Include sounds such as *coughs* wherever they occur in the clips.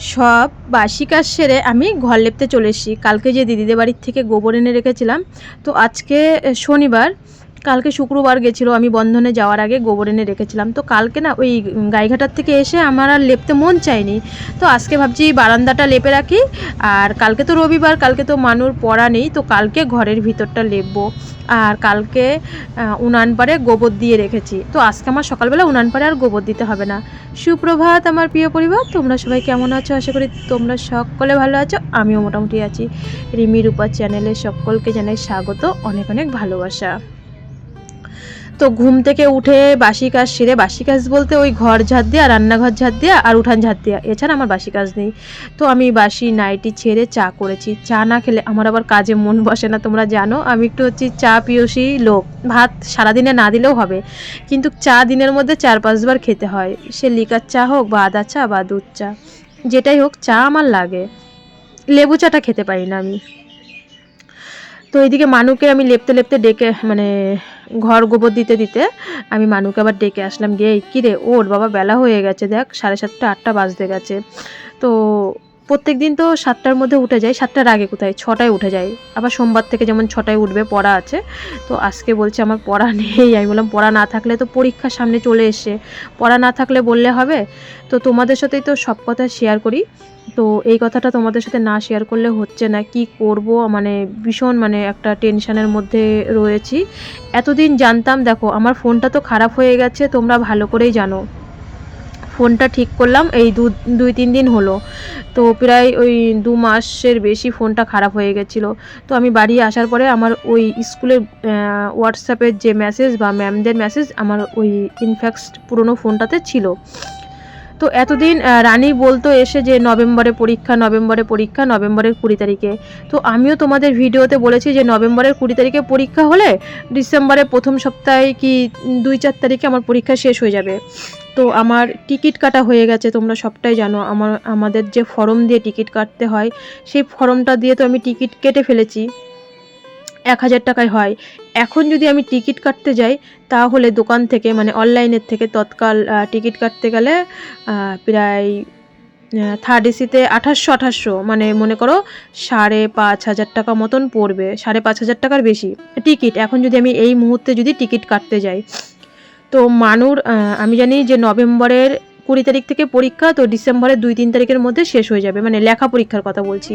সব বাসি কাজ সেরে আমি ঘর লেপতে চলে এসেছি। কালকে যে দিদিদের বাড়ির থেকে গোবর এনে রেখেছিলাম, তো আজকে শনিবার কালকে শুক্রবার গেছিল, আমি বন্ধনে যাওয়ার আগে গোবর এনে রেখেছিলাম। তো কালকে না ওই গাইঘাটার থেকে এসে আমার আর লেপতে মন চায়নি। তো আজকে ভাবছি বারান্দাটা লেপে রাখি, আর কালকে তো রবিবার, কালকে তো মানুর পড়া নেই, তো কালকে ঘরের ভিতরটা লেপবো। আর কালকে উনান পাড়ে গোবর দিয়ে রেখেছি। তো আজকে আমার সকালবেলা উনান পাড়ে আর গোবর দিতে হবে না। সুপ্রভাত আমার প্রিয় পরিবার, তোমরা সবাই কেমন আছো? আশা করি তোমরা সকলে ভালো আছো, আমিও মোটামুটি আছি। রিমি রূপা চ্যানেলে সকলকে জানাই স্বাগত, অনেক অনেক ভালোবাসা। তো ঘুম থেকে উঠে বাসি কাজ সেরে বাসি কাজ বলতে ওই ঘর ঝাড় দেওয়া রান্নাঘর ঝাড় দেওয়া আর উঠান ঝাড় দেওয়া এছাড়া আমার বাসি কাজ নেই। তো আমি বাসি নাইটি ছেড়ে চা করেছি। চা না খেলে আমার আবার কাজে মন বসে না, তোমরা জানো। আমি একটু হচ্ছি চা পিয়সী লোক। ভাত সারাদিনে না দিলেও হবে। কিন্তু চা দিনের মধ্যে চার পাঁচবার খেতে হয়। সে লিকার চা হোক বা আদা চা বা দুধ চা, যেটাই হোক চা আমার লাগে। লেবু চাটা খেতে পারি না আমি। তো এইদিকে মানুকে আমি লেপতে লেপতে ডেকে মানে ঘর গোবর দিতে দিতে আমি মানুকে আবার ডেকে আসলাম। গিয়ে, "এই কিরে, ওর বাবা বেলা হয়ে গেছে, দেখ, সাড়ে সাতটা, আটটা বাজতে গেছে। তো প্রত্যেক দিন তো সাতটার মধ্যে উঠে যায় সাতটার আগে কোথায়? ছটায় উঠে যায় আবার সোমবার থেকে যেমন ছটায় উঠবে, পড়া আছে। তো আজকে বলছে আমার পড়া নেই, আমি বললাম, পড়া না থাকলে তো পরীক্ষার সামনে চলে এসে পড়া না থাকলে বললে হবে? তো তোমাদের সাথেই তো সব কথা শেয়ার করি। তো এই কথাটা তোমাদের সাথে না শেয়ার করলে হচ্ছে না, কি করব? মানে ভীষণ মানে একটা টেনশনের মধ্যে রয়েছি। এতদিন জানতাম, দেখো, আমার ফোনটা তো খারাপ হয়ে গেছে, তোমরা ভালো করেই জানো। ফোনটা ঠিক করলাম, এই দু, দুই, তিন দিন হলো। তো প্রায় ওই দু মাসের বেশি ফোনটা খারাপ হয়ে গেছিল। তো আমি বাড়ি আসার পরে আমার ওই স্কুলের হোয়াটসঅ্যাপের যে মেসেজ বা ম্যামদের মেসেজ আমার ওই ইনফ্যাক্ট পুরনো ফোনটাতে ছিল। তো এতদিন রানী বলতো এসে যে নভেম্বরে পরীক্ষা নভেম্বরে পরীক্ষা, নভেম্বরের কুড়ি তারিখে। তো আমিও তোমাদের ভিডিওতে বলেছি যে নভেম্বরের কুড়ি তারিখে পরীক্ষা হলে ডিসেম্বরের প্রথম সপ্তাহে কি দুই চার তারিখে আমার পরীক্ষা শেষ হয়ে যাবে। তো আমার টিকিট কাটা হয়ে গেছে, তোমরা সবটাই জানো। আমার, আমাদের যে ফর্ম দিয়ে টিকিট কাটতে হয়, সেই ফর্মটা দিয়ে তো আমি টিকিট কেটে ফেলেছি। এক হাজার টাকায় হয়। এখন যদি আমি টিকিট কাটতে যাই, তাহলে দোকান থেকে মানে অনলাইনের থেকে তৎকাল টিকিট কাটতে গেলে প্রায় থার্ড এসিতে আঠাশশো আঠাশশো মানে মনে করো সাড়ে পাঁচ হাজার টাকা মতন পড়বে, সাড়ে পাঁচ হাজার টাকার বেশি। টিকিট, এখন যদি আমি এই মুহূর্তে যদি টিকিট কাটতে যাই, তো মানুর আমি জানি যে নভেম্বরের কুড়ি তারিখ থেকে পরীক্ষা, তো ডিসেম্বরের দুই তিন তারিখের মধ্যে শেষ হয়ে যাবে মানে লেখা পরীক্ষার কথা বলছি।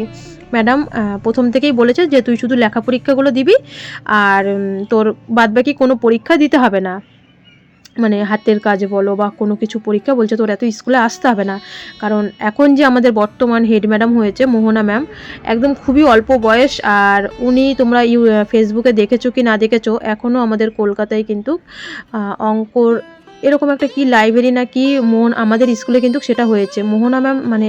ম্যাডাম প্রথম থেকেই বলেছে যে তুই শুধু লেখা পরীক্ষাগুলো দিবি, আর তোর বাদবাকি কোনো পরীক্ষা দিতে হবে না। মানে হাতের কাজ বলো বা কোনো কিছু পরীক্ষা বলছে, তোর এত স্কুলে আসতে হবে না। কারণ এখন যে আমাদের বর্তমান হেড ম্যাডাম হয়েছে, মোহনা ম্যাম, একদম খুবই অল্প বয়স, আর উনি তোমরা ইউ ফেসবুকে দেখেছ কি না দেখেছ এখনও আমাদের কলকাতায় কিন্তু অঙ্কর এরকম একটা কি লাইব্রেরি না কি মোহন আমাদের স্কুলে কিন্তু সেটা হয়েছে। মোহনা ম্যাম মানে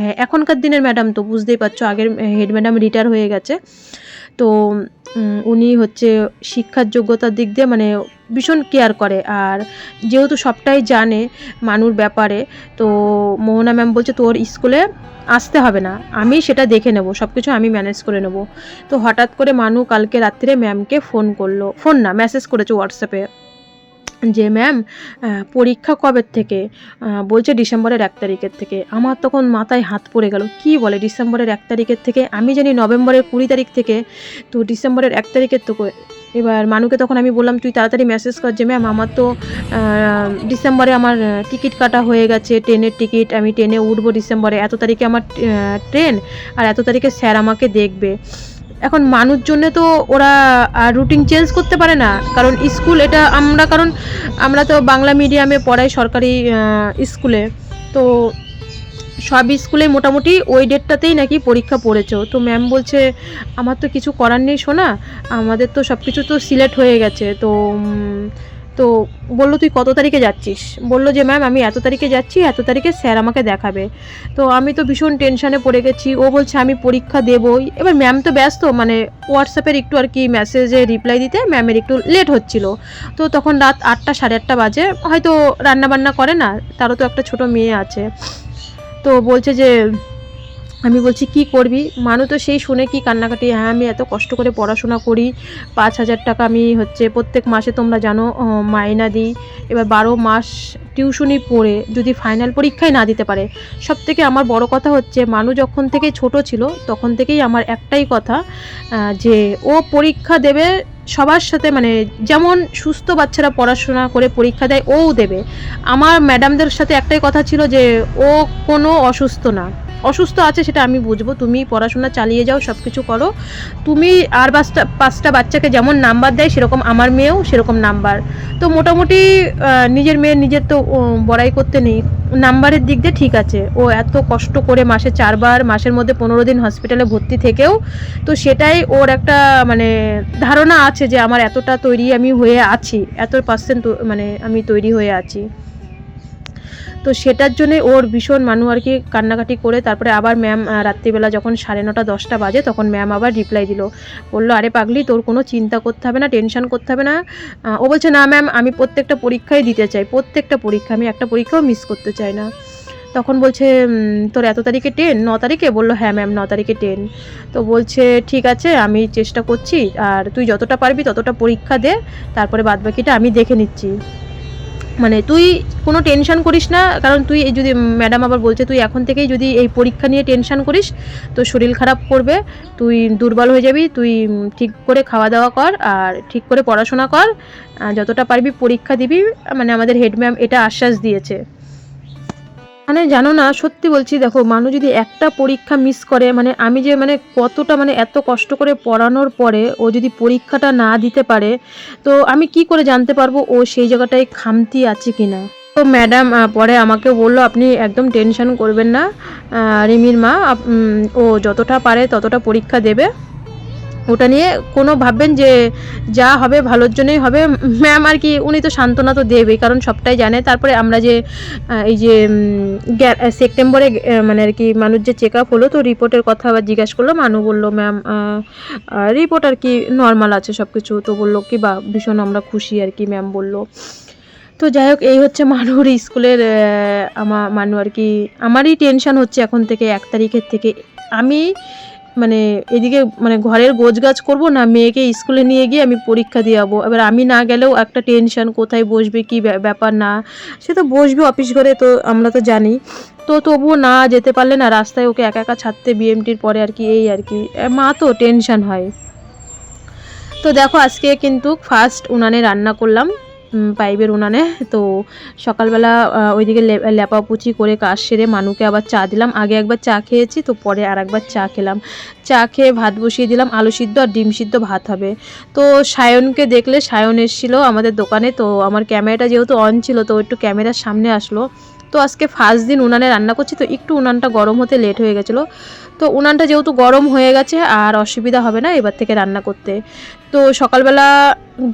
হ্যাঁ, এখনকার দিনের ম্যাডাম তো বুঝতেই পারছ আগের হেড ম্যাডাম রিটায়ার হয়ে গেছে। তো উনি হচ্ছে শিক্ষার যোগ্যতার দিক দিয়ে মানে ভীষণ কেয়ার করে। আর যেহেতু সবটাই জানে মানুর ব্যাপারে তো মোহনা ম্যাম বলছে তোর স্কুলে আসতে হবে না। আমি সেটা দেখে নেব সব কিছু আমি ম্যানেজ করে নেব। তো হঠাৎ করে মানু কালকে রাত্রে ম্যামকে ফোন করল। ফোন না মেসেজ করেছে হোয়াটসঅ্যাপে যে, ম্যাম পরীক্ষা কবের থেকে? বলছে ডিসেম্বরের এক তারিখের থেকে। আমার তখন মাথায় হাত পড়ে গেল। কি বলে ডিসেম্বরের এক তারিখের থেকে? আমি জানি নভেম্বরের কুড়ি তারিখ থেকে। তো ডিসেম্বরের এক তারিখের তো এবার মানুকে তখন আমি বললাম, তুই তাড়াতাড়ি মেসেজ কর যে, ম্যাম, আমার তো ডিসেম্বরে আমার টিকিট কাটা হয়ে গেছে, ট্রেনের টিকিট। আমি ট্রেনে উঠবো ডিসেম্বরে। এত তারিখে আমার ট্রেন। আর এত তারিখে স্যার আমাকে দেখবে। এখন মানুষ জন্য তো ওরা রুটিন চেঞ্জ করতে পারে না। কারণ স্কুল এটা আমরা, কারণ আমরা তো বাংলা মিডিয়ামে পড়াই সরকারি স্কুলে তো সব স্কুলে মোটামুটি ওই ডেটটাতেই নাকি পরীক্ষা পড়েছ। তো ম্যাম বলছে, আমার তো কিছু করার নেই শোনা আমাদের তো সব কিছু তো সিলেক্ট হয়ে গেছে। তো তো বলল, তুই কত তারিখে যাচ্ছিস? বলল যে, ম্যাম, আমি এত তারিখে যাচ্ছি, এত তারিখে স্যার আমাকে দেখাবে। তো আমি তো ভীষণ টেনশানে পড়ে গেছি। ও বলছে, আমি পরীক্ষা দেবই। এবার ম্যাম তো ব্যস্ত মানে হোয়াটসঅ্যাপের একটু আর কি মেসেজে রিপ্লাই দিতে ম্যামের একটু লেট হচ্ছিল। তো তখন রাত আটটা, সাড়ে আটটা বাজে। হয়তো রান্না বান্না করে না, তারও তো একটা ছোট মেয়ে আছে। তো বলছে যে আমি বলছি, কি করবি? মানু তো সেই শুনে কি কান্নাকাটি হ্যাঁ আমি এত কষ্ট করে পড়াশোনা করি, পাঁচ হাজার টাকা আমি হচ্ছে প্রত্যেক মাসে তোমরা জানো মাইনা দিই। এবার বারো মাস টিউশনি পড়ে যদি ফাইনাল পরীক্ষায় না দিতে পারে। সব থেকে আমার বড় কথা হচ্ছে, মানু যখন থেকে ছোট ছিল, তখন থেকেই আমার একটাই কথা যে ও পরীক্ষা দেবে সবার সাথে মানে যেমন সুস্থ বাচ্চারা পড়াশোনা করে পরীক্ষা দেয় ওও দেবে। আমার ম্যাডামদের সাথে একটাই কথা ছিল যে, ও কোনো অসুস্থ না। অসুস্থ আছে সেটা আমি বুঝব। তুমি পড়াশোনা চালিয়ে যাও সব কিছু করো। তুমি আর পাঁচটা পাঁচটা বাচ্চাকে যেমন নাম্বার দেয়, সেরকম আমার মেয়েও সেরকম নাম্বার। তো মোটামুটি নিজের মেয়ে নিজের তো বড়াই করতে নেই। নাম্বারের দিক দিয়ে ঠিক আছে। ও এত কষ্ট করে মাসে চারবার, মাসের মধ্যে পনেরো দিন হসপিটালে ভর্তি থেকেও, তো সেটাই ওর একটা মানে ধারণা আছে যে আমার এতটা তৈরি আমি হয়ে আছি, এত পার্সেন্ট মানে আমি তৈরি হয়ে আছি। তো সেটার জন্য ওর ভীষণ মানু আর কি কান্নাকাটি করে তারপরে আবার ম্যাম রাত্রিবেলা যখন সাড়ে নটা, দশটা বাজে তখন ম্যাম আবার রিপ্লাই দিল। বলল, আরে পাগলি, তোর কোনো চিন্তা করতে হবে না টেনশন করতে হবে না। ও বলছে, না ম্যাম আমি প্রত্যেকটা পরীক্ষাই দিতে চাই, প্রত্যেকটা পরীক্ষা, আমি একটা পরীক্ষাও মিস করতে চাই না। তখন বলছে তোর এত তারিখে টেন ন তারিখে? বলল হ্যাঁ ম্যাম ন তারিখে টেন তো বলছে, ঠিক আছে, আমি চেষ্টা করছি, আর তুই যতটা পারবি ততটা পরীক্ষা দে, তারপরে বাদবাকিটা আমি দেখে নিচ্ছি। মানে তুই কোনো টেনশন করিস না, কারণ তুই যদি ম্যাডাম আবার বলছে, তুই এখন থেকেই যদি এই পরীক্ষা নিয়ে টেনশন করিস তো শরীর খারাপ করবে, তুই দুর্বল হয়ে যাবি, তুই ঠিক করে খাওয়া দাওয়া কর আর ঠিক করে পড়াশোনা কর যতটা পারবি পরীক্ষা দিবি। মানে আমাদের হেড ম্যাম এটা আশ্বাস দিয়েছে। মানে জানো না, সত্যি বলছি, দেখো মানুষ যদি একটা পরীক্ষা মিস করে মানে আমি যে মানে কতটা মানে এত কষ্ট করে পড়ানোর পরে ও যদি পরীক্ষাটা না দিতে পারে, তো আমি কি করে জানতে পারব ও সেই জায়গাটায় খামতি আছে কিনা? তো ম্যাডাম পরে আমাকে বলল, আপনি একদম টেনশন করবেন না রিমির মা ও যতটা পারে ততটা পরীক্ষা দেবে। ওটা নিয়ে কোনো ভাববেন যে যা হবে ভালোর জন্যই হবে। ম্যাম আর কি, উনি তো সান্ত্বনা তো দেবেই, কারণ সবটাই জানে। তারপরে আমরা যে এই যে সেপ্টেম্বরে মানে আর কি মানুষ যে চেক আপ হলো, তো রিপোর্টের কথা আবার জিজ্ঞাসা করল, মানু বলল, ম্যাম রিপোর্ট আর কি নর্মাল আছে সব কিছু তো বলল, কি বা, ভীষণ আমরা খুশি আর কি, ম্যাম বলল। তো যাই হোক, এই হচ্ছে মানুর স্কুলের আমার মানু আর কি, আমারই টেনশন হচ্ছে এখন থেকে এক তারিখের থেকে। আমি মানে এদিকে মানে ঘরের গোছগাছ করব না, মেয়েকে স্কুলে নিয়ে গিয়ে আমি পরীক্ষা দিয়ে যাব এবার আমি না গেলেও একটা টেনশন কোথায় বসবে, কি ব্যা- ব্যাপার না। সে তো বসবে অফিস ঘরে, তো আমরা তো জানি। তো তবুও না যেতে পারলে না রাস্তায় ওকে একা একা ছাড়তে বিএমটির পরে আর কি, এই আর কি। মা তো টেনশন হয়। তো দেখো আজকে কিন্তু ফার্স্ট উনানে রান্না করলাম। পাইপের উনানে। তো সকালবেলা ওইদিকে লেপাপুচি করে কাজ সেরে মানুকে আবার চা দিলাম। আগে একবার চা খেয়েছি, তো পরে আর একবার চা খেলাম। চা খেয়ে ভাত বসিয়ে দিলাম, আলু সিদ্ধ আর ডিম সিদ্ধ ভাত হবে। তো সায়নকে দেখলে, সায়ন এসেছিল আমাদের দোকানে, তো আমার ক্যামেরাটা যেহেতু অন ছিল, তো একটু ক্যামেরার সামনে আসলো। তো আজকে ফার্স্ট দিন উনানে রান্না করছি, তো একটু উনানটা গরম হতে লেট হয়ে গেছিল। তো উনানটা যেহেতু গরম হয়ে গেছে আর অসুবিধা হবে না এবার থেকে রান্না করতে। তো সকালবেলা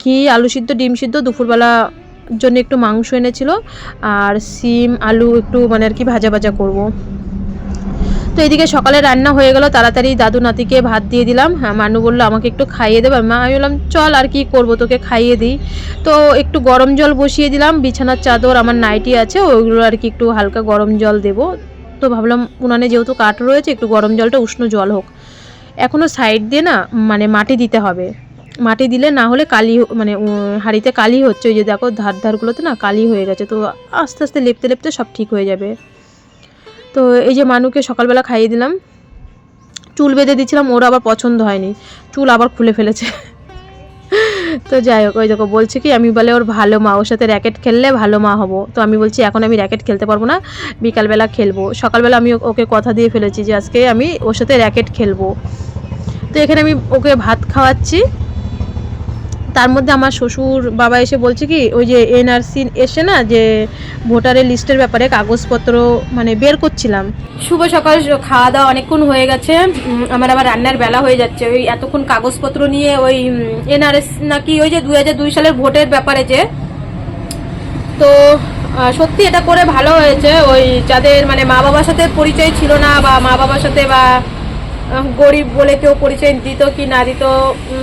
ঘি, আলু সিদ্ধ, ডিম সিদ্ধ, দুপুরবেলা জন্য একটু মাংস এনেছিল, আর সিম, আলু একটু মানে আর কি ভাজা ভাজা করব। তো এদিকে সকালে রান্না হয়ে গেল, তাড়াতাড়ি দাদু নাতিকে ভাত দিয়ে দিলাম। হ্যাঁ মানু বলল, আমাকে একটু খাইয়ে দেবে। মা, আমি বললাম, চল আর কি করব, তোকে খাইয়ে দিই। তো একটু গরম জল বসিয়ে দিলাম, বিছানার চাদর, আমার নাইটি আছে, ওইগুলো আর কি একটু হালকা গরম জল দেবো। তো ভাবলাম, উনানে যেহেতু কাঠ রয়েছে, একটু গরম জলটা উষ্ণ জল হোক। এখনও সাইড দিয়ে না মানে মাটি দিতে হবে। মাটি দিলে না হলে কালি মানে হাঁড়িতে কালি হচ্ছে, ওই যে দেখো ধার ধারগুলোতে না কালি হয়ে গেছে, তো আস্তে আস্তে লেপতে লেপতে সব ঠিক হয়ে যাবে। তো এই যে মানুকে সকালবেলা খাইয়ে দিলাম, চুল বেঁধে দিচ্ছিলাম ওর আবার পছন্দ হয়নি। চুল আবার খুলে ফেলেছে। তো যাই হোক, ওই দেখো, বলছে কি, আমি বলে ওর ভালো মা, ওর সাথে র্যাকেট খেললে ভালো মা হব। তো আমি বলছি, এখন আমি র্যাকেট খেলতে পারব না, বিকালবেলা খেলব। সকালবেলা আমি ওকে কথা দিয়ে ফেলেছি যে, আজকে আমি ওর সাথে র্যাকেট খেলব। তো এখানে আমি ওকে ভাত খাওয়াচ্ছি। তার মধ্যে আমার শ্বশুর বাবা এসে বলছে কি, ওই যে এনআরসি এসে না যে ভোটারের লিস্টের ব্যাপারে কাগজপত্র মানে বের করছিলাম। শুভ সকাল, খাওয়া দাওয়া অনেকক্ষণ হয়ে গেছে। আমার আবার রান্নার বেলা হয়ে যাচ্ছে। ওই এতক্ষণ কাগজপত্র নিয়ে ওই এনআরএস নাকি ওই যে দুই হাজার দুই সালের ভোটের ব্যাপারে যে। তো সত্যি এটা করে ভালো হয়েছে। ওই যাদের মানে মা বাবার সাথে পরিচয় ছিল না বা মা বাবার সাথে বা গরিব বলে কেউ পরিচয় দিত কি না দিত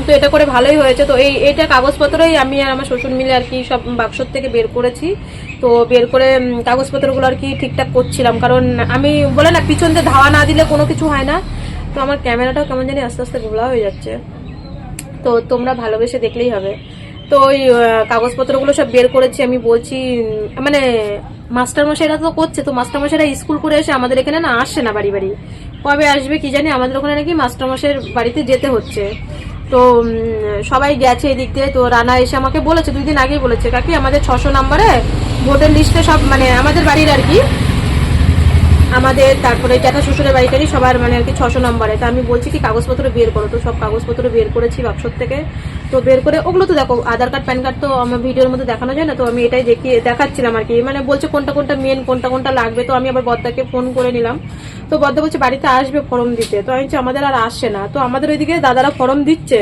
তো এটা করে ভালোই হয়েছে। তো এই, এটা কাগজপত্রই আমি আর আমার শ্বশুর মিলে আর কি সব বাক্সর থেকে বের করেছি। তো বের করে কাগজপত্রগুলো আর কি ঠিকঠাক করছিলাম। কারণ আমি বলে না, পিছন দিয়ে ধাওয়া না দিলে কোনো কিছু হয় না। তো আমার ক্যামেরাটাও কেমন জানি আস্তে আস্তে গোলা হয়ে যাচ্ছে। তো তোমরা ভালোবেসে দেখলেই হবে। তো ওই কাগজপত্রগুলো সব বের করেছি। আমি বলছি মানে মাস্টারমশাইরা তো করছে। তো মাস্টারমশাইরা স্কুল করে এসে আমাদের এখানে না আসছে না বাড়ি বাড়ি। কবে আসবে কি জানি, আমাদের ওখানে নাকি মাস্টারমশাইয়ের বাড়িতে যেতে হচ্ছে। তো সবাই গেছে এদিক দিয়ে। তো রানা এসে আমাকে বলেছে, দুই দিন আগেই বলেছে, কাকি, আমাদের ছশো নম্বরে ভোটার লিস্টে সব মানে আমাদের বাড়ির আর কি, আমাদের তারপরে জ্যাঠা শ্বশুরের বাড়িটারই সবার মানে আর কি ছশো নম্বরে। তা আমি বলছি কি, কাগজপত্র বের করো। তো সব কাগজপত্র বের করেছি বাক্সর থেকে। তো বের করে, ওগুলো তো দেখো, আধার কার্ড, প্যান কার্ড তো আমার ভিডিওর মধ্যে দেখানো যায় না, তো আমি এটাই দেখিয়ে দেখাচ্ছিলাম আর কি। মানে বলছে কোনটা কোনটা মেন কোনটা কোনটা লাগবে, তো আমি আবার বদ্দাকে ফোন করে নিলাম। তো বদ্দা বলছে, বাড়িতে আসবে ফর্ম দিতে। তো আমি আমাদের আর আসছে না। তো আমাদের ওইদিকে দাদারা ফর্ম দিচ্ছে।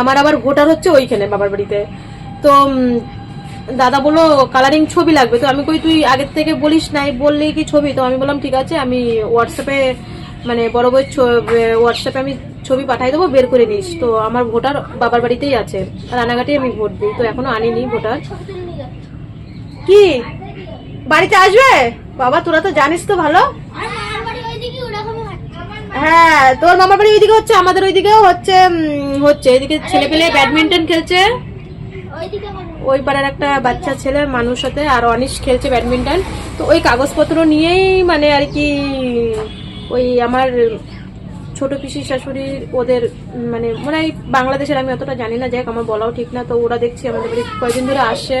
আমার আবার ভোটার হচ্ছে ওইখানে বাবার বাড়িতে। তো দাদা বলল কালারিং ছবি লাগবে। তো আমি কই, তুই আগের থেকে বলিস নাই বললি কি ছবি? তো আমি বললাম, ঠিক আছে। আমি হোয়াটসঅ্যাপে মানে বড় বইয়ের হোয়াটসঅ্যাপে আমি ছবি পাঠাই দেবো, বের করে দিস তো আমার ভোটার বাবার বাড়িতেই আছে। রানাঘাটে আমি ভোট দিই, তো এখনও আনিনি ভোটার। কি? বাড়িতে আসবে? বাবা, তোরা তো জানিস তো ভালো। হ্যাঁ তোর মামার বাড়ি ওইদিকে হচ্ছে, আমাদের ওইদিকেও হচ্ছে হচ্ছে। এদিকে ছেলে পেলে ব্যাডমিন্টন খেলছে। ওই পাড়ার একটা বাচ্চা ছেলে মানুষ সাথে, আর অনিশ খেলছে ব্যাডমিন্টন। তো ওই কাগজপত্র নিয়েই মানে আর কি, ওই আমার ছোট পিসি শাশুড়ির ওদের মানে মনে হয় বাংলাদেশের আমি অতটা জানি না যাই আমার বলাও ঠিক না তো ওরা দেখছি আমাদের বাড়ি কয়েকদিন ধরে আসছে।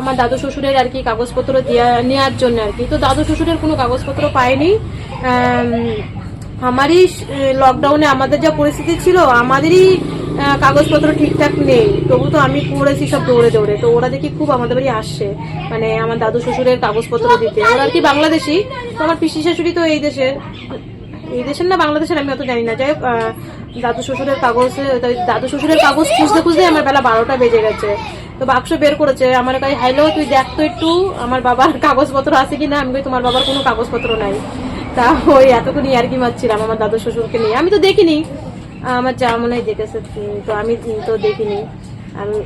আমার দাদু শ্বশুরের আর কি কাগজপত্র দেওয়া নেওয়ার জন্য আর কি। তো দাদু শ্বশুরের কোনো কাগজপত্র আম, আমারই লকডাউনে আমাদের যা পরিস্থিতি ছিল আমাদেরই কাগজপত্র ঠিকঠাক নেই। তবু তো আমি পড়েছি সব দৌড়ে দৌড়ে। তো ওরা দেখি খুব আমাদের বাড়ি আসছে মানে আমার দাদু শ্বশুরের কাগজপত্র দিতে। ওরা আর কি বাংলাদেশি তো আমার পিসি শাশুড়ি তো এই দেশের। এই দেশের না বাংলাদেশের আমি অত জানি না। যাই হোক দাদু শ্বশুরের কাগজে দাদু শ্বশুরের কাগজ খুঁজতে খুঁজতে আমার বেলা বারোটা বেজে গেছে। তো বাক্স বের করেছে, আমার কাছে হাইলো তুই দেখ তো একটু, আমার বাবার কাগজপত্র আছে কি না আমি তোমার বাবার কোনো কাগজপত্র নাই। তা ওই এতক্ষণ আর কি মারছিলাম আমার দাদু শ্বশুরকে নিয়ে। আমি তো দেখিনি। আমার যা মনে হয় দেখেছে। তো আমি তো দেখিনি। আমি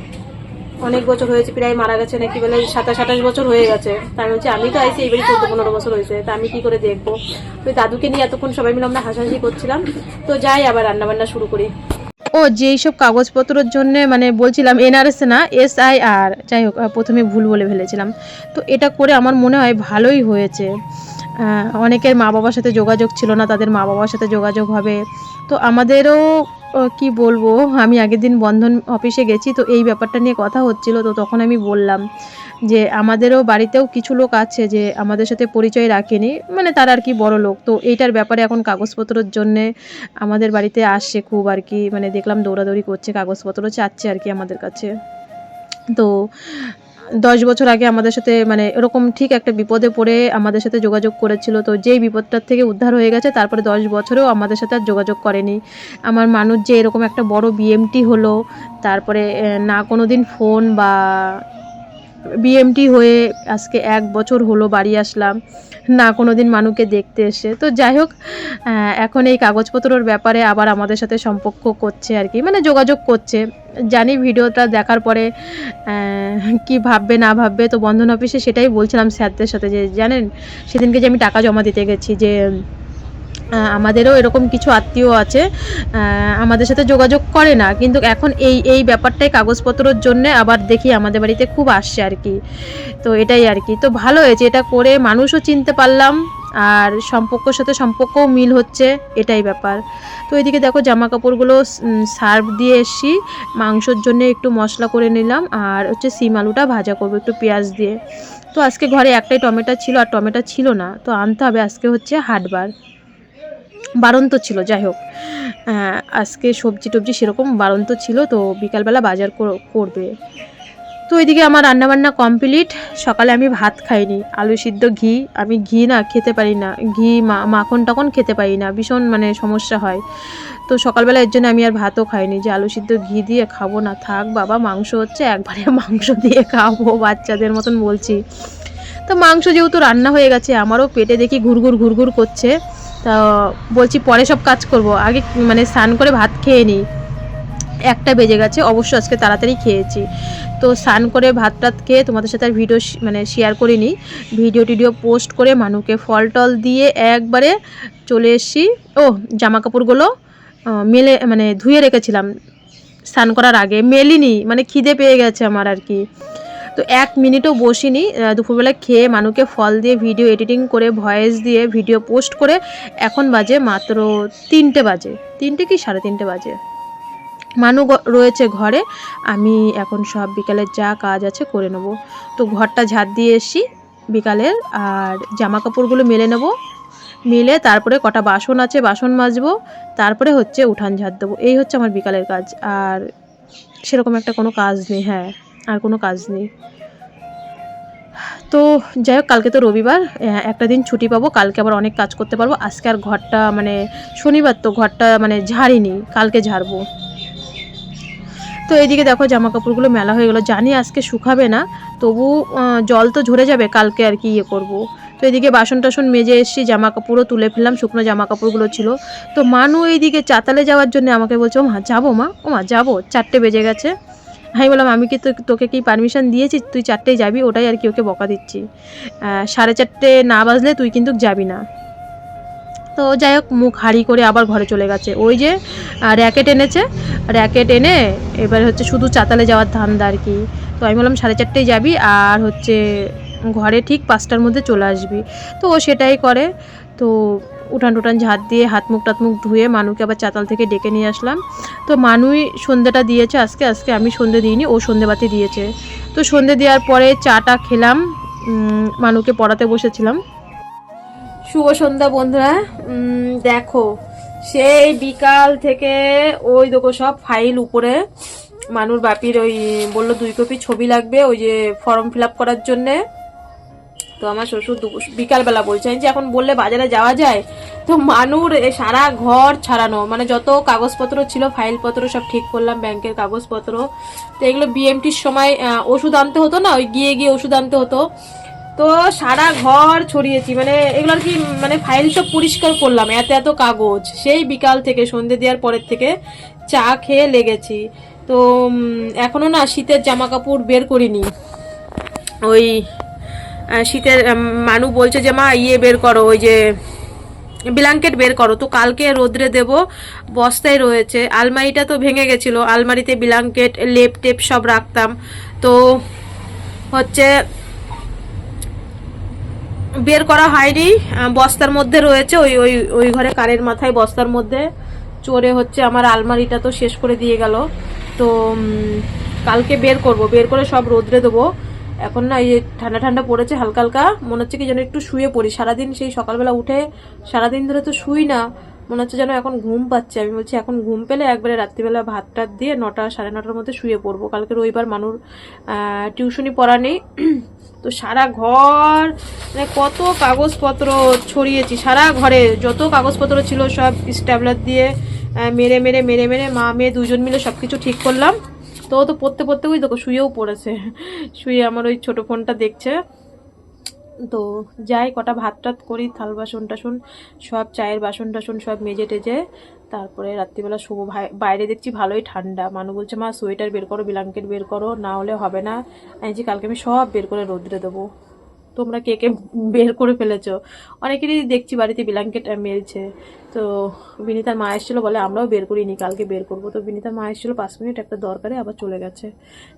অনেক বছর হয়েছে, প্রায় মারা গেছে নাকি বলে সাতাশ আঠাশ বছর হয়ে গেছে। তা আমি বলছি আমি তো আইসি এইবারই চোদ্দ, পনেরো বছর হয়েছে, তা আমি কি করে দেখব? ওই দাদুকে নিয়ে এতক্ষণ সবাই মিলে আমরা হাসাহাসি করছিলাম। তো যাই, আবার রান্না বান্না শুরু করি। ও, যেই সব কাগজপত্রের জন্য মানে বলছিলাম, এনআরএস না এস আই আর যাই হোক প্রথমে ভুল বলে ফেলেছিলাম। তো এটা করে আমার মনে হয় ভালোই হয়েছে। অনেকের মা বাবার সাথে যোগাযোগ ছিল না, তাদের মা বাবার সাথে যোগাযোগ হবে। তো আমাদেরও কি বলব? আমি আগের দিন বন্ধন অফিসে গেছি, তো এই ব্যাপারটা নিয়ে কথা হচ্ছিল, তো তখন আমি বললাম যে, আমাদেরও বাড়িতেও কিছু লোক আছে যে আমাদের সাথে পরিচয় রাখেনি মানে তারা আর কি বড় লোক, তো এইটার ব্যাপারে এখন কাগজপত্রর জন্যে আমাদের বাড়িতে আসছে খুব আর কি মানে দেখলাম দৌড়াদৌড়ি করছে কাগজপত্র চাচ্ছে আর কি আমাদের কাছে। তো দশ বছর আগে আমাদের সাথে মানে এরকম ঠিক একটা বিপদে পড়ে আমাদের সাথে যোগাযোগ করেছিল। তো যেই বিপদটার থেকে উদ্ধার হয়ে গেছে, তারপরে দশ বছরেও আমাদের সাথে আর যোগাযোগ করেনি। আমার মানুষ যে এরকম একটা বড় বিএমটি হলো, তারপরে না কোনো দিন ফোন বা বিএমটি হয়ে আজকে এক বছর হলো বাড়ি আসলাম। না কোনো দিন মানুষকে দেখতে এসে। তো যাই হোক এখন এই কাগজপত্রর ব্যাপারে আবার আমাদের সাথে সম্পর্ক করছে আর কি মানে যোগাযোগ করছে। জানি ভিডিওটা দেখার পরে কি ভাববে, না ভাববে, তো বন্ধন অফিসে সেটাই বলছিলাম স্যারদের সাথে যে, জানেন, সেদিনকে যে আমি টাকা জমা দিতে গেছি যে আমাদেরও এরকম কিছু আত্মীয় আছে আমাদের সাথে যোগাযোগ করে না। কিন্তু এখন এই এই ব্যাপারটাই কাগজপত্রর জন্য আবার দেখি আমাদের বাড়িতে খুব আসছে আর কি। তো এটাই আর কি। তো ভালো হয়েছে, এটা করে মানুষও চিনতে পারলাম, আর সম্পর্কর সাথে সম্পর্কও মিল হচ্ছে, এটাই ব্যাপার। তো এদিকে দেখো জামা কাপড়গুলো সার্ভ দিয়ে এসছি, মাংসর জন্য একটু মশলা করে নিলাম, আর হচ্ছে সিম আলুটা ভাজা করব একটু পেঁয়াজ দিয়ে। তো আজকে ঘরে একটাই টমেটো ছিল, আর টমেটো ছিল না। তো আনতে হবে আজকে হচ্ছে হাটবার। বারন্ত ছিল, যাই হোক। আজকে সবজি টবজি সেরকম বারন্ত ছিল, তো বিকালবেলা বাজার কর- করবে। তো ওইদিকে আমার রান্নাবান্না কমপ্লিট। সকালে আমি ভাত খাইনি, আলু সিদ্ধ, ঘি। আমি ঘি না খেতে পারি না, ঘি মাখন টাখন খেতে পারি না, ভীষণ মানে সমস্যা হয়। তো সকালবেলা এর জন্য আমি আর ভাতও খাইনি, যে আলু সিদ্ধ, ঘি দিয়ে খাব না, থাক বাবা, মাংস হচ্ছে একবারে *laughs* মাংস দিয়ে খাব, বাচ্চাদের মতন বলছি। তো মাংস যেহেতু রান্না হয়ে গেছে, আমারও পেটে দেখি ঘুরঘুর ঘুরঘুর করছে। তা বলছি পরে সব কাজ করব। আগে মানে স্নান করে ভাত খেয়ে নিই। একটা বেজে গেছে, অবশ্য আজকে তাড়াতাড়ি খেয়েছি। তো স্নান করে ভাত টাত খেয়ে তোমাদের সাথে আর ভিডিও মানে শেয়ার করিনি। ভিডিও টিডিও পোস্ট করে মানুষকে ফল টল দিয়ে একবারে চলে এসেছি। ও, জামা কাপড়গুলো মেলে মানে ধুয়ে রেখেছিলাম। স্নান করার আগে। মেলিনি মানে খিদে পেয়ে গেছে আমার আর কি। তো এক মিনিটও বসিনি দুপুরবেলা খেয়ে মানুকে ফল দিয়ে ভিডিও এডিটিং করে ভয়েস দিয়ে ভিডিও পোস্ট করে, এখন বাজে মাত্র তিনটে বাজে। তিনটে কি সাড়ে তিনটে বাজে? মানু রয়েছে ঘরে, আমি এখন সব বিকালের যা কাজ আছে করে নেব। তো ঘরটা ঝাড় দিয়ে এসছি বিকালের, আর জামা কাপড়গুলো মেলে নেব। মিলে তারপরে কটা বাসন আছে, বাসন মাজবো, তারপরে হচ্ছে উঠান ঝাড় দেবো। এই হচ্ছে আমার বিকালের কাজ, আর সেরকম একটা কোনো কাজ নেই হ্যাঁ। আর কোনো কাজ নেই। তো যাই হোক, কালকে তো রবিবার একটা দিন ছুটি পাবো, কালকে আবার অনেক কাজ করতে পারব। আজকে আর ঘরটা মানে শনিবার তো ঘরটা মানে ঝাড়িনি, কালকে ঝাড়বো। তো এইদিকে দেখো জামা কাপড়গুলো মেলা হয়ে গেলো। জানি আজকে শুকাবে না, তবু জল তো ঝরে যাবে, কালকে আর কি ইয়ে করব। তো এদিকে বাসন টাসন মেজে এসছি জামা কাপড়ও তুলে ফেললাম, শুকনো জামা কাপড়গুলো ছিল। তো মানু এইদিকে চাতালে যাওয়ার জন্য আমাকে বলছে ও মা যাব মা ও মা যাব, চারটে বেজে গেছে। আমি বললাম, আমি কি তোকে কি পারমিশন দিয়েছি? তুই চারটেই যাবি, ওটাই আর কি ওকে বকা দিচ্ছি। সাড়ে চারটে না বাজলে তুই কিন্তু যাবি না। তো যাই হোক, মুখ হাড়ি করে আবার ঘরে চলে গেছে। ওই যে র্যাকেট এনেছে র্যাকেট এনে এবার হচ্ছে শুধু চাতালে যাওয়ার ধান্দা আর কি। তো আমি বললাম, সাড়ে চারটেই যাবি আর হচ্ছে ঘরে ঠিক পাঁচটার মধ্যে চলে আসবি। তো ও সেটাই করে। তো উঠান টুটান ঝাঁট দিয়ে হাত মুখ টাত মুখ ধুয়ে মানুকে আবার চাতাল থেকে ডেকে নিয়ে আসলাম। তো মানুই সন্ধ্যেটা দিয়েছে আজকে আজকে আমি সন্ধে দিইনি, ও সন্ধেবাতি দিয়েছে। তো সন্ধে দেওয়ার পরে চাটা খেলাম মানুকে পড়াতে বসেছিলাম। শুভ সন্ধ্যা বন্ধুরা দেখো, সেই বিকাল থেকে ওই দেখো সব ফাইল উপরে, মানুর বাপির ওই বলল দুই কপি ছবি লাগবে, ওই যে ফর্ম ফিল করার জন্যে। তো আমার শ্বশুর বিকালবেলা বলছে আমি যে এখন বললে বাজারে যাওয়া যায় তো মানুর সারা ঘর ছাড়ানো মানে যত কাগজপত্র ছিল ফাইলপত্র সব ঠিক করলাম ব্যাংকের কাগজপত্র তো এগুলো বিএমটির সময় ওষুধ আনতে হতো না? ওই গিয়ে গিয়ে ওষুধ আনতে হতো। তো সারা ঘর ছড়িয়েছি মানে এগুলো আর কি মানে ফাইল সব পরিষ্কার করলাম এত এত কাগজ। সেই বিকাল থেকে সন্ধে দেওয়ার পরের থেকে চা খেয়ে লেগেছি। তো উম, এখনও না শীতের জামা কাপড় বের করিনি। ওই শীতের মানু বলছে যে, মা ইয়ে বের করো, ওই যে, ব্ল্যাঙ্কেট বের করো, তো কালকে রোদ্রে দেব, বস্তায় রয়েছে, আলমারিটা তো ভেঙে গেছিল, আলমারিতে ব্ল্যাঙ্কেট, লেপ টেপ সব রাখতাম, তো হচ্ছে, বের করা হয়নি বস্তার মধ্যে রয়েছে, ওই ওই ওই ঘরে কারের মাথায় বস্তার মধ্যে চোরে হচ্ছে, আমার আলমারিটা তো শেষ করে দিয়ে গেল, তো কালকে বের করব, বের করে সব রোদ্রে দেবো এখন না এই ঠান্ডা ঠান্ডা পড়েছে, হালকা হালকা। মনে হচ্ছে কি যেন একটু শুয়ে পড়ি। সারাদিন সেই সকালবেলা উঠে সারাদিন ধরে তো শুই না, মনে হচ্ছে যেন এখন ঘুম পাচ্ছে। আমি বলছি, এখন ঘুম পেলে একবারে রাত্রিবেলা ভাত টাত দিয়ে নটা সাড়ে নটার মধ্যে শুয়ে পড়ব। কালকে রবিবার মানুষ টিউশনি পড়া নেই। *clears throat* তো সারা ঘর মানে কত কাগজপত্র ছড়িয়েছি, সারা ঘরে যত কাগজপত্র ছিল সব স্ট্যাবলার দিয়ে মেরে মেরে মেরে মেরে মা মেয়ে দুজন মিলে সব কিছু ঠিক করলাম। তো তো পড়তে পড়তে ওই দেখো শুয়েও পড়েছে। শুয়ে আমার ওই ছোটো ফোনটা দেখছে। তো যাই, কটা ভাত টাত করি, থাল বাসন টাসন, সব চায়ের বাসন টাসন সব মেজে টেজে, তারপরে রাত্রিবেলা শুভ ভাই- বাইরে দেখছি ভালোই ঠান্ডা। মানু বলছে, মা, সোয়েটার বের করো ব্ল্যাঙ্কেট বের করো, না হলে হবে না। আমি যে কালকে আমি সব বের করে রোদ্রে দেবো। তোমরা কে কে বের করে ফেলেছো? অনেকেরই দেখছি বাড়িতে ব্ল্যাঙ্কেট মেলছে। তো বিনিতার মা এসেছিল বলে আমরাও বের করিনি কালকে বের করব। তো বিনিতার মা এসেছিল পাঁচ মিনিট একটা দরকারে আবার চলে গেছে।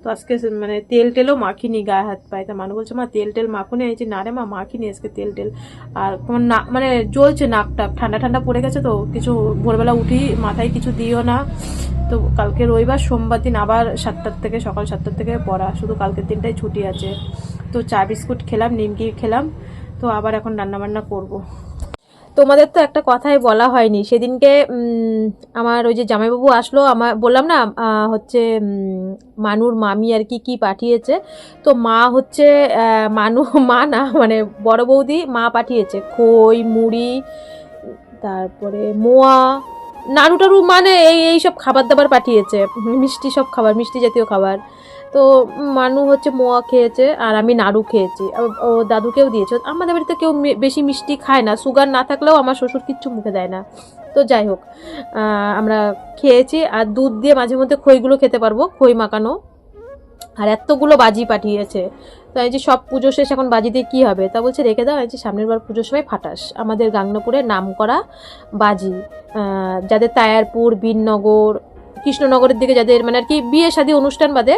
তো আজকে মানে তেল টেলও মাখিনি গায়ে হাত পায়ে। তা মানু বলছে মা তেল টেল মাখুনি? আমি বলছি, না রে মা মাখিনি আজকে তেল টেল। আর তোমার না মানে জ্বলছে নাকটা ঠান্ডা ঠান্ডা পড়ে গেছে তো কিছু ভোরবেলা উঠি মাথায় কিছু দিও না। তো কালকে রবিবার সোমবার দিন আবার সাতটার থেকে সকাল সাতটার থেকে পড়া শুধু কালকের দিনটাই ছুটি আছে। তো চা বিস্কুট খেলাম, নিমকি খেলাম, তো আবার এখন রান্না বান্না করব। তোমাদের তো একটা কথাই বলা হয়নি। সেদিনকে আমার ওই যে জামাইবাবু আসলো, আমার বললাম না হচ্ছে মানুর মামি আর কি কি পাঠিয়েছে। তো মা হচ্ছে মানু, *laughs* মা না মানে বড় বৌদি, মা পাঠিয়েছে। খই, মুড়ি, তারপরে মোয়া নাড়ু টাড়ু মানে এই এই সব খাবার দাবার পাঠিয়েছে। মিষ্টি সব খাবার, মিষ্টি জাতীয় খাবার। তো মানু হচ্ছে মোয়া খেয়েছে আর আমি নাড়ু খেয়েছি। ও দাদুকেও দিয়েছে। আমাদের বাড়িতে কেউ বেশি মিষ্টি খায় না। সুগার না থাকলেও আমার শ্বশুর কিচ্ছু মুখে দেয় না। তো যাই হোক আমরা খেয়েছি আর দুধ দিয়ে মাঝে মধ্যে খইগুলো খেতে পারব, খই মাখানো। আর এতগুলো বাজি পাঠিয়েছে। তো এই যে সব পুজো শেষ, এখন বাজি দিয়ে কী হবে? তা বলছে, রেখে দাও, এই যে সামনের বার পুজোর সময় ফাটাস। আমাদের গাংনাপুরে নাম করা বাজি যাদের তায়ারপুর বীরনগর কৃষ্ণনগরের দিকে যাদের মানে আর কি বিয়ে শাদী অনুষ্ঠান বাদে,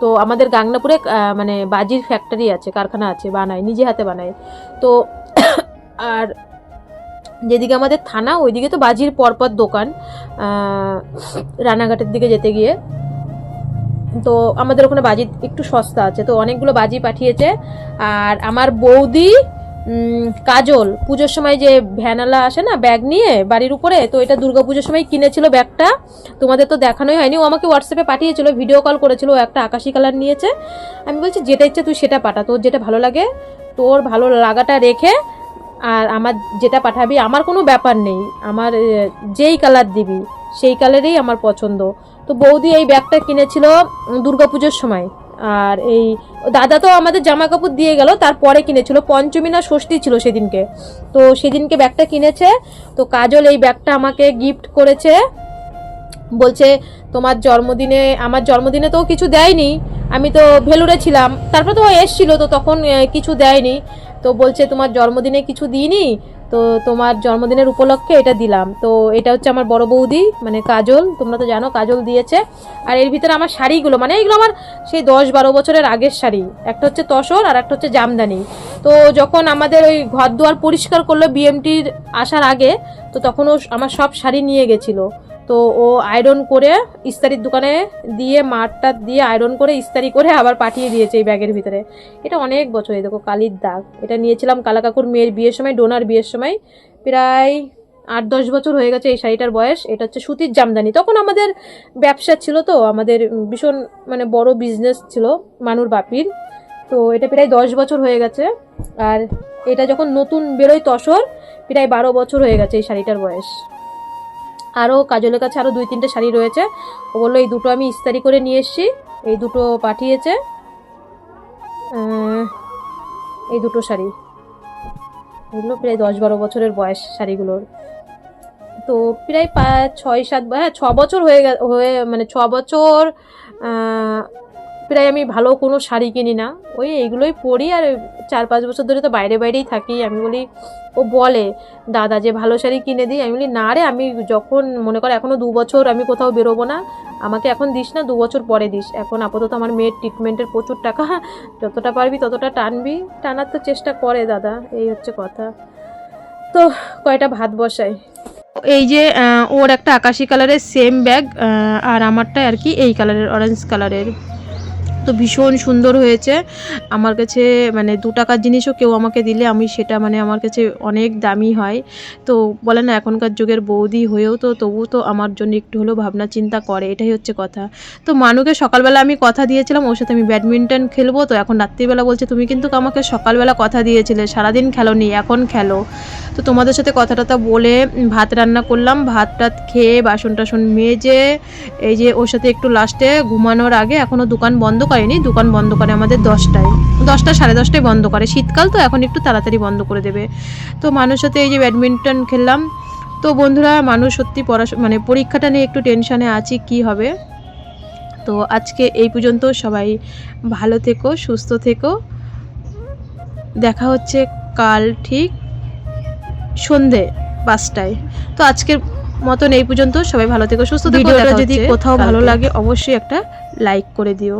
তো আমাদের গাংনাপুরে মানে বাজির ফ্যাক্টরি আছে, কারখানা আছে, বানায়, নিজে হাতে বানায়। তো *coughs* আর যেদিকে আমাদের থানা, ওইদিকে তো বাজির পরপর দোকান রানাঘাটের দিকে যেতে গিয়ে। তো আমাদের ওখানে বাজি একটু সস্তা আছে, তো অনেকগুলো বাজি পাঠিয়েছে। আর আমার বৌদি কাজল, পুজোর সময় যে ভ্যানালা আসে না ব্যাগ নিয়ে বাড়ির উপরে, তো এটা দুর্গা পুজোর সময় কিনেছিল ব্যাগটা তোমাদের তো দেখানোই হয়নি। ও আমাকে হোয়াটসঅ্যাপে পাঠিয়েছিল ভিডিও কল করেছিল, ও একটা আকাশি কালার নিয়েছে। আমি বলছি, যেটা ইচ্ছে তুই সেটা পাঠা, তোর যেটা ভালো লাগে, তোর ভালো লাগাটা রেখে, আর আমার যেটা পাঠাবি, আমার কোনো ব্যাপার নেই। আমার যেই কালার দিবি, সেই কালারেই আমার পছন্দ। তো বৌদি এই ব্যাগটা কিনেছিল দুর্গা পুজোর সময়। আর এই দাদা তো আমাদের জামা কাপড় দিয়ে গেল, তারপরে কিনেছিল, পঞ্চমী না ষষ্ঠী ছিল সেদিনকে। তো সেদিনকে ব্যাগটা কিনেছে, তো কাজল এই ব্যাগটা আমাকে গিফট করেছে। বলছে, তোমার জন্মদিনে, আমার জন্মদিনে তো কিছু দেয়নি, আমি তো ভেলুরে ছিলাম। তারপর তো এসছিল, তো তখন কিছু দেয়নি। তো বলছে, তোমার জন্মদিনে কিছু দিইনি? তো তোমার জন্মদিনের উপলক্ষে এটা দিলাম। তো এটা হচ্ছে আমার বড় বৌদি মানে কাজল, তোমরা তো জানো কাজল দিয়েছে। আর এর ভিতরে আমার শাড়িগুলো মানে এইগুলো আমার সেই দশ বারো বছরের আগের শাড়ি। একটা হচ্ছে তসর আর একটা হচ্ছে জামদানি। তো যখন আমাদের ওই ঘর দুয়ার পরিষ্কার করল বিএমটির আসার আগে, তো তখন ও আমার সব শাড়ি নিয়ে গেছিল। তো ও আয়রন করে ইস্তারির দোকানে দিয়ে মাঠটা দিয়ে আয়রন করে ইস্তারি করে আবার পাঠিয়ে দিয়েছে এই ব্যাগের ভিতরে। এটা অনেক বছর, এই দেখো কালির দাগ। এটা নিয়েছিলাম কালাকাকুর মেয়ের বিয়ের সময়, ডোনার বিয়ের সময়। প্রায় আট দশ বছর হয়ে গেছে এই শাড়িটার বয়স। এটা হচ্ছে সুতির জামদানি। তখন আমাদের ব্যবসা ছিল তো, আমাদের ভীষণ মানে বড় বিজনেস ছিল মানুর বাপির। তো এটা প্রায় দশ বছর হয়ে গেছে। আর এটা যখন নতুন বেরোয় তসর, প্রায় বারো বছর হয়ে গেছে এই শাড়িটার বয়স। আরও কাজলের কাছে আরও দুই তিনটে শাড়ি রয়েছে। ও বলল এই দুটো আমি ইস্তারি করে নিয়ে এসছি। এই দুটো পাঠিয়েছে। এই দুটো শাড়ি। এগুলো প্রায় দশ বারো বছরের বয়স শাড়িগুলোর। তো প্রায় পাঁচ, ছয়, সাত হ্যাঁ ছ বছর হয়ে গে- হয়ে মানে ছ বছর প্রায় আমি ভালো কোনো শাড়ি কিনি না। ওই এইগুলোই পরি আর চার পাঁচ বছর ধরে তো বাইরে বাইরেই থাকি। আমি বলি, ও বলে, দাদা, যে ভালো শাড়ি কিনে দিই। আমি বলি, না রে, আমি যখন মনে কর এখনও দু বছর আমি কোথাও বেরোবো না, আমাকে এখন দিস না, দু বছর পরে দিস। এখন আপাতত আমার মেয়ের ট্রিটমেন্টের প্রচুর টাকা, যতটা পারবি ততটা টানবি। টানার তো চেষ্টা করে দাদা, এই হচ্ছে কথা। তো কয়টা ভাত বসাই? এই যে ওর একটা আকাশি কালারের সেম ব্যাগ আর আমারটা আর কি এই কালারের অরেঞ্জ কালারের তো ভীষণ সুন্দর হয়েছে। আমার কাছে মানে দু টাকার জিনিসও কেউ আমাকে দিলে আমি সেটা মানে আমার কাছে অনেক দামি হয়। তো বলে না, এখনকার যুগের বৌদি হয়েও তো তবু তো আমার জন্য একটু হলেও ভাবনা চিন্তা করে, এটাই হচ্ছে কথা। তো মানুকে সকালবেলা আমি কথা দিয়েছিলাম, ওর সাথে আমি ব্যাডমিন্টন খেলব, তো এখন রাত্রিবেলা বলছে, তুমি কিন্তু আমাকে সকালবেলা কথা দিয়েছিলে, সারাদিন খেলো নি এখন খেলো। তো তোমাদের সাথে কথা টথা বলে ভাত রান্না করলাম, ভাত টাত খেয়ে বাসন টাসন মেজে, এই যে ওর সাথে একটু লাস্টে ঘুমানোর আগে এখনও দোকান বন্ধ করেনি দোকান বন্ধ করে আমাদের দশটায়। দশটা সাড়ে দশটায় বন্ধ করে। শীতকাল তো এখন একটু তাড়াতাড়ি বন্ধ করে দেবে। তো মানুষ সাথে এই যে ব্যাডমিন্টন খেললাম। তো বন্ধুরা মানুষ সত্যি পড়াশোনা মানে পরীক্ষাটা নিয়ে একটু টেনশানে আছি কি হবে? তো আজকে এই পর্যন্ত সবাই ভালো থেকো সুস্থ থেকো। দেখা হচ্ছে কাল ঠিক সন্ধে পাঁচটায়। তো আজকের মতন এই পর্যন্ত সবাই ভালো থেকো সুস্থ থেকো ভিডিওটা যদি কোথাও ভালো লাগে অবশ্যই একটা লাইক করে দিও।